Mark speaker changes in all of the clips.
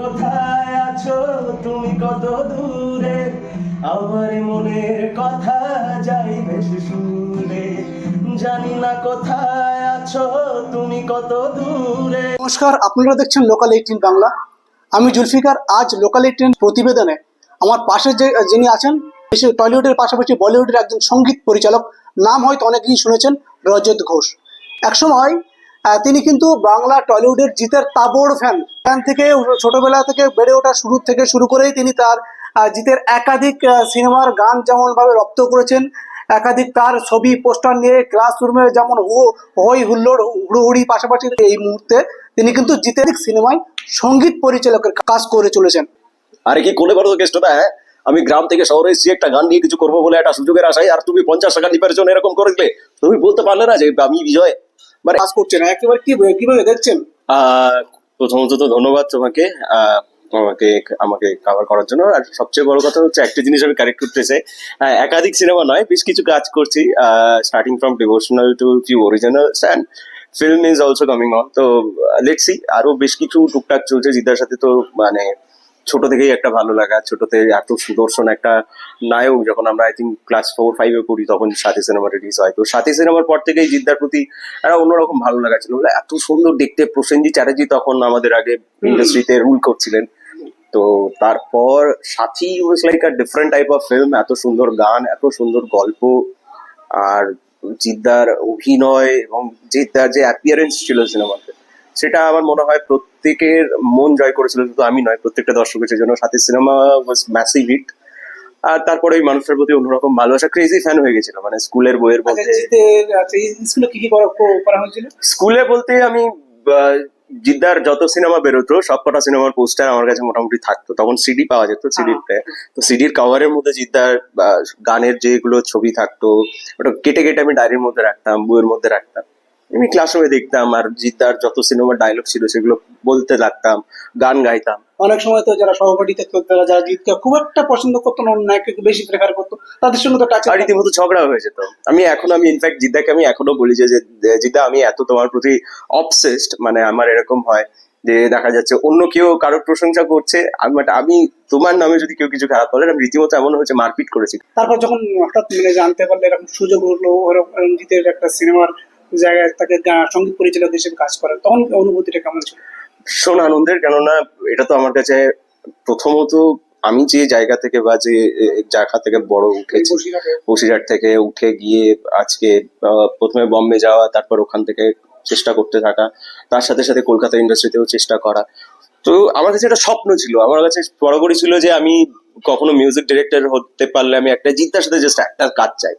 Speaker 1: কোথায় আছো? তুমি কত দূরে? আমার মনের কথা যাই সুরে জানি না কোথায় আছো, তুমি কত দূরে?
Speaker 2: নমস্কার, আপনারা দেখছেন লোকাল এইটিন বাংলা আমি জুলফিকার, আজ লোকাল এইটিন প্রতিবেদনে আমার পাশে যে, যিনি আছেন, সে টলিউডের পাশাপাশি বলিউডের একজন সংগীত পরিচালক। নাম হয়তো অনেকেই শুনেছেন, রজত ঘোষ। একসময় তিনি কিন্তু বাংলা টলিউডের জিতের তাবড় ফ্যান। ফ্যান থেকে ছোটবেলা থেকে বেড়ে ওঠা শুরু থেকে শুরু করেই তিনি তার জিতের একাধিক সিনেমার গান যেমন ভাবে রপ্ত করেছেন, একাধিক তার ছবি, পোস্টার নিয়ে ক্লাসরুমে যেমন হই হুল্লোড়, হুড়ুহুড়ি পাশাপাশি এই মুহূর্তে তিনি কিন্তু জিতের সিনেমায় সংগীত পরিচালকের কাজ করে চলেছেন।
Speaker 3: আরে কি কোলে বড় কেষ্টটা হ্যাঁ? আমি গ্রাম থেকে শহরে এসেছি, একটা গান নিয়ে কিছু করব বলে একটা সুযোগের আশায়, আর তুমি পঞ্চাশ টাকা নিবার এরকম করে দিলে তুমি বলতে পারলে না যে আমি বিজয়। মানে
Speaker 2: কাজ করছেন একেবারে কি কীভাবে দেখছেন?
Speaker 3: প্রথমত তো ধন্যবাদ তোমাকে আমাকে আমাকে কভার করার জন্য। আর সবচেয়ে বড় কথা হচ্ছে, একটা জিনিস আমি কারেক্ট করতে চাই। একাধিক সিনেমা নয়, বেশ কিছু কাজ করছি starting from devotional to few originals and film is also coming on তো লেটস আরও বেশ কিছু টুকটাক চলছে, জিদার সাথে তো মানে ছোট থেকেই একটা ভালো লাগা ছোটতে এত সুদর্শন একটা নায়ক যখন আমরা আই থিঙ্ক ক্লাস ফোর ফাইভে পড়ি তখন সাথী সিনেমা রিলিজ হয়। তো সাথী সিনেমার পর থেকেই জিদ্দার প্রতি একটা অন্যরকম ভালো লাগা ছিল। বলে এত সুন্দর দেখতে। প্রসেনজিৎ চ্যাটার্জি তখন আমাদের আগে ইন্ডাস্ট্রিতে রুল করছিলেন। তো তারপর Saathi was like a different type of film এত সুন্দর গান এত সুন্দর গল্প। আর জিদ্দার অভিনয় এবং জিদ্দার যে অ্যাপিয়ারেন্স ছিল সিনেমাতে সেটা আমার মনে হয় প্রত্যেকের মন জয় করেছিল শুধু আমি নয় প্রত্যেকটা দর্শকের জন্য সাথে সিনেমা ওয়াজ ম্যাসিভ হিট আর তারপরে ওই মানুষের প্রতি অন্যরকম ভালোবাসা ক্রেজি ফ্যান হয়ে গেছিল মানে স্কুলের বইয়ের
Speaker 2: আচ্ছা
Speaker 3: মধ্যে
Speaker 2: আচ্ছা এই স্কুলে কি কি করা হয়েছিল?
Speaker 3: স্কুলে বলতে আমি জিদ্দার যত সিনেমা বেরোতো সবকটা সিনেমার পোস্টার আমার কাছে মোটামুটি থাকতো। তখন সিডি পাওয়া যেত সিডিতে তো সিডির কভারের মধ্যে জিদ্দার গানের যেগুলো ছবি থাকতো ওটা কেটে কেটে আমি ডায়েরির মধ্যে রাখতাম বইয়ের মধ্যে রাখতাম। আমি ক্লাসরুমে দেখতাম আর জিদ্দার যত সিনেমার ডায়লগ ছিল সেগুলো বলতে লাগতাম গান গাইতাম।
Speaker 2: অনেক সময় তো যারা সহপাঠী থাকতো তারা যারা জিতকে খুব একটা পছন্দ করতো না অন্য একটু বেশি প্রেফার করতো তাদের সঙ্গে তো টাচ
Speaker 3: আর রীতিমতো ঝগড়া হয়ে যেত। আমি এখন আমি ইনফ্যাক্ট জিদ্দাকে আমি এখনও বলি যে জিদ্দা আমি এত তোমার প্রতি অবসেসড মানে আমার এরকম হয় যে দেখা যাচ্ছে অন্য কেউ কারোর প্রশংসা করছে আমি আমি তোমার নামে যদি কেউ কিছু খারাপ বলে আমি রীতিমতো এমন হয়েছে মারপিট করেছি।
Speaker 2: তারপর যখন হঠাৎ মানে জানতে পারলে এরকম সুযোগ হলো ওরকম রঞ্জিতের একটা সিনেমার জায়গায় তাকে সংগীত পরিচালক হিসেবে কাজ করেন। তখন অনুভূতিটা কেমন ছিল?
Speaker 3: ভীষণ আনন্দের কেননা এটা তো আমার কাছে প্রথমত আমি যে জায়গা থেকে বা যে জায়গা থেকে বড় উঠেছি
Speaker 2: বসিরহাট?
Speaker 3: থেকে উঠে গিয়ে আজকে প্রথমে বম্বে যাওয়া তারপর ওখান থেকে চেষ্টা করতে থাকা তার সাথে সাথে কলকাতা ইন্ডাস্ট্রিতেও চেষ্টা করা। তো আমার কাছে একটা স্বপ্ন ছিল আমার কাছে বড় করে ছিল যে আমি কখনো মিউজিক ডিরেক্টর হতে পারলে আমি একটা জিদ্দার সাথে জাস্ট একটা কাজ চাই।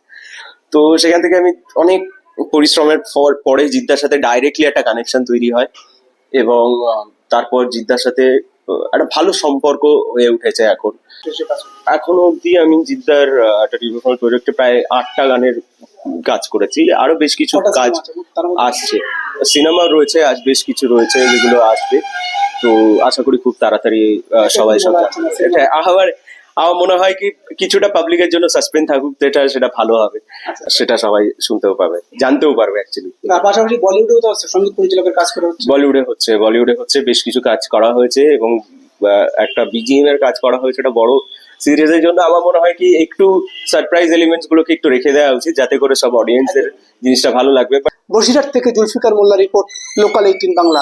Speaker 3: তো সেখান থেকে আমি অনেক পরিশ্রমের পর- পরে জিদ্দার সাথে ডাইরেক্টলি একটা কানেকশন তৈরি হয় এবং তারপর জিদ্দার সাথে একটা ভালো সম্পর্ক হয়ে উঠেছে এখন। এখনও অব্দি আমি জিদ্দার একটা ডিভোশনাল প্রজেক্টে প্রায় আটটা গানের কাজ করেছি আরও বেশ কিছু কাজ আসছে সিনেমা রয়েছে আজ বেশ কিছু রয়েছে যেগুলো আসবে তো আশা করি খুব তাড়াতাড়ি সবাই সব। এটা আবার আমার মনে হয় কি কিছুটা পাবলিকের জন্য সাসপেন্স থাকুক যেটা সেটা ভালো হবে। সেটা সবাই শুনতেও পাবে জানতেও পারবে অ্যাকচুয়ালি
Speaker 2: পাশাপাশি বলিউডেও তো সংগীত পরিচালকের কাজ করে হচ্ছে।
Speaker 3: বলিউডে হচ্ছে বলিউডে হচ্ছে বেশ কিছু কাজ করা হয়েছে এবং একটা বিজিএম এর কাজ করা হয়েছে একটা বড় সিরিজের জন্য আমার মনে হয় কি একটু সারপ্রাইজ এলিমেন্টস গুলোকে একটু রেখে দেওয়া উচিত যাতে করে সব অডিয়েন্সের জিনিসটা ভালো লাগবে।
Speaker 2: বসিরহাট থেকে Zulfikar Molla report local eighteen Bangla.